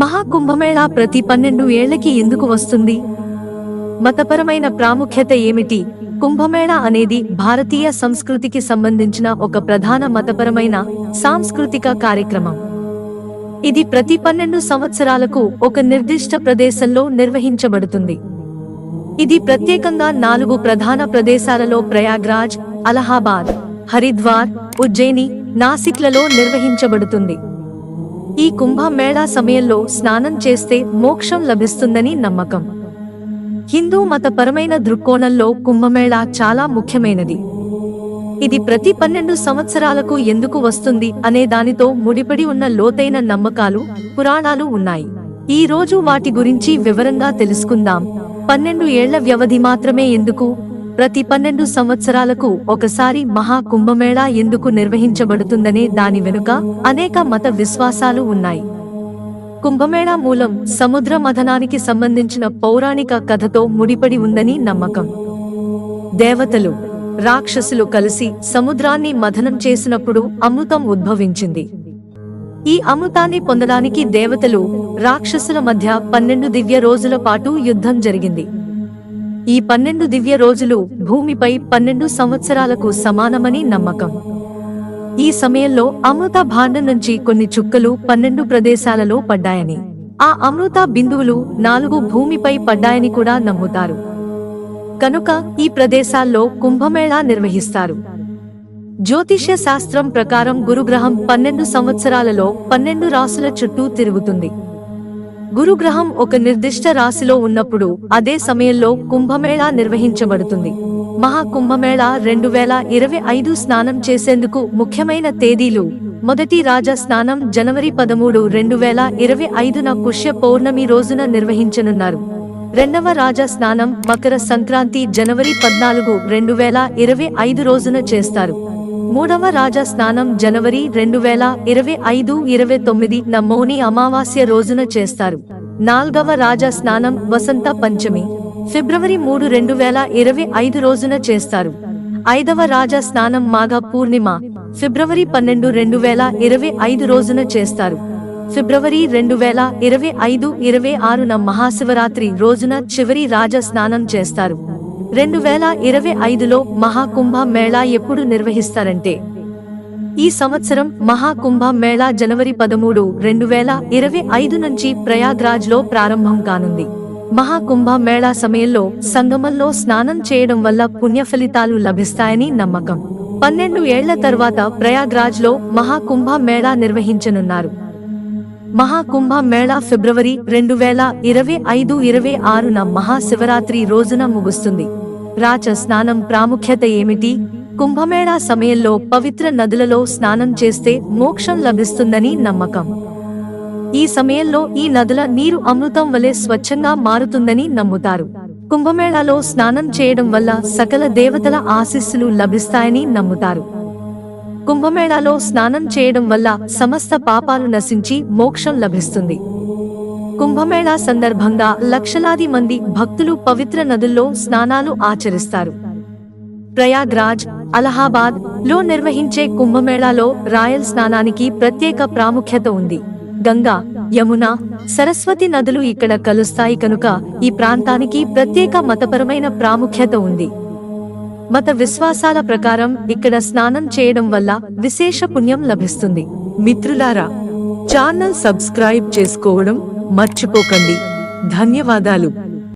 మహాకుంభమేళా ప్రతి పన్నెండు ఏళ్ళకి ఎందుకు వస్తుంది? మతపరమైన ప్రాముఖ్యత ఏమిటి? కుంభమేళా అనేది భారతీయ సంస్కృతికి సంబంధించిన ఒక ప్రధాన మతపరమైన సాంస్కృతిక కార్యక్రమం. ఇది ప్రతి పన్నెండు సంవత్సరాలకు ఒక నిర్దిష్ట ప్రదేశంలో నిర్వహించబడుతుంది. ఇది ప్రత్యేకంగా నాలుగు ప్రధాన ప్రదేశాలలో ప్రయాగ్రాజ్ అలహాబాద్ హరిద్వార్ ఉజ్జయిని నాసిక్లలో నిర్వహించబడుతుంది. ఈ కుంభమేళా సమయంలో స్నానం చేస్తే మోక్షం లభిస్తుందని నమ్మకం. హిందూ మతపరమైన దృక్కోణంలో కుంభమేళా చాలా ముఖ్యమైనది. ఇది ప్రతి పన్నెండు సంవత్సరాలకు ఎందుకు వస్తుంది అనే దానితో ముడిపడి ఉన్న లోతైన నమ్మకాలు పురాణాలు ఉన్నాయి. ఈ రోజు వాటి గురించి వివరంగా తెలుసుకుందాం. పన్నెండు ఏళ్ళ వ్యవధి మాత్రమే ఎందుకు? ప్రతి పన్నెండు సంవత్సరాలకు ఒకసారి మహా కుంభమేళా ఎందుకు నిర్వహించబడుతుందనే దాని వెనుక అనేక మత విశ్వాసాలు ఉన్నాయి. కుంభమేళా మూలం సముద్ర మథనానికి సంబంధించిన పౌరాణిక కథతో ముడిపడి ఉందని నమ్మకం. దేవతలు రాక్షసులు కలిసి సముద్రాన్ని మథనం చేసినప్పుడు అమృతం ఉద్భవించింది. ఈ అమృతాన్ని పొందడానికి దేవతలు రాక్షసుల మధ్య పన్నెండు దివ్య రోజుల పాటు యుద్ధం జరిగింది. ఈ పన్నెండు దివ్య రోజులు భూమిపై పన్నెండు సంవత్సరాలకు సమానమని నమ్మకం. ఈ సమయంలో అమృత భాండం నుంచి కొన్ని చుక్కలు పన్నెండు ప్రదేశాలలో పడ్డాయని ఆ అమృత బిందువులు నాలుగు భూమిపై పడ్డాయని కూడా నమ్ముతారు. కనుక ఈ ప్రదేశాల్లో కుంభమేళా నిర్వహిస్తారు. జ్యోతిష్య శాస్త్రం ప్రకారం గురుగ్రహం పన్నెండు సంవత్సరాలలో పన్నెండు రాసుల చుట్టూ తిరుగుతుంది. గురుగ్రహం ఒక నిర్దిష్ట రాశిలో ఉన్నప్పుడు అదే సమయంలో కుంభమేళా నిర్వహించబడుతుంది. మహాకుంభమేళా రెండు వేల ఇరవై ఐదు స్నానం చేసేందుకు ముఖ్యమైన తేదీలు మొదటి రాజా స్నానం జనవరి పదమూడు రెండు వేల ఇరవై ఐదున పుష్య పౌర్ణమి రోజున నిర్వహించనున్నారు. రెండవ రాజా స్నానం మకర సంక్రాంతి జనవరి పద్నాలుగు రెండు వేల ఇరవై ఐదు రోజున చేస్తారు. మూడవ రాజా స్నానం జనవరి రెండు వేల ఇరవై ఐదు ఇరవై తొమ్మిది న మౌని అమావాస్య రోజున చేస్తారు. నాల్గవ రాజా స్నానం వసంత పంచమి. ఫిబ్రవరి మూడు రెండు వేల ఇరవై ఐదు రోజున చేస్తారు. ఐదవ రాజా స్నానం మాఘ పూర్ణిమ. ఫిబ్రవరి పన్నెండు రెండు వేల ఇరవై ఐదు రోజున చేస్తారు. ఫిబ్రవరి రెండు వేల ఇరవై ఐదు ఇరవై ఆరున మహాశివరాత్రి రోజున చివరి రాజ స్నానం చేస్తారు. రెండు వేల ఇరవై ఐదులో మహాకుంభ మేళా ఎప్పుడు నిర్వహిస్తారంటే? ఈ సంవత్సరం మహాకుంభ మేళా జనవరి పదమూడు రెండు వేల ఇరవై ఐదు నుంచి ప్రయాగ్రాజ్లో ప్రారంభం కానుంది. మహాకుంభ మేళా సమయంలో సంగమంలో స్నానం చేయడం వల్ల పుణ్య ఫలితాలు లభిస్తాయని నమ్మకం. పన్నెండు ఏళ్ళ తర్వాత ప్రయాగ్రాజ్లో మహాకుంభ మేళా నిర్వహించనున్నారు. మహాకుంభ మేళా ఫిబ్రవరి రెండు వేల ఇరవై ఐదు ఇరవై ఆరున మహాశివరాత్రి రోజున ముగుస్తుంది. రాచ స్నానం ప్రాముఖ్యత ఏమిటి? కుంభమేళా సమయంలో పవిత్ర నదులలో స్నానం చేస్తే మోక్షం లభిస్తుందని నమ్మకం. ఈ సమయంలో ఈ నదుల నీరు అమృతం వలె స్వచ్ఛంగా మారుతుందని నమ్ముతారు. కుంభమేళాలో స్నానం చేయడం వల్ల సకల దేవతల ఆశీస్సులు లభిస్తాయని నమ్ముతారు. కుంభమేళాలో స్నానం చేయడం వల్ల సమస్త పాపాలు నశించి మోక్షం లభిస్తుంది. కుంభమేళా సందర్భంగా లక్షలాది మంది భక్తులు పవిత్ర నదుల్లో స్నానాలు ఆచరిస్తారు. ప్రయాగ్రాజ్ అలహాబాద్లో నిర్వహించే కుంభమేళాలో రాయల్ స్నానానికి ప్రత్యేక ప్రాముఖ్యత ఉంది. గంగా యమున సరస్వతి నదులు ఇక్కడ కలుస్తాయి కనుక ఈ ప్రాంతానికి ప్రత్యేక మతపరమైన ప్రాముఖ్యత ఉంది. మత విశ్వాసాల ప్రకారం ఇక్కడ స్నానం చేయడం వల్ల విశేష పుణ్యం లభిస్తుంది. మిత్రులారా ఛానల్ సబ్స్క్రైబ్ చేసుకోవడం మర్చిపోకండి. ధన్యవాదాలు.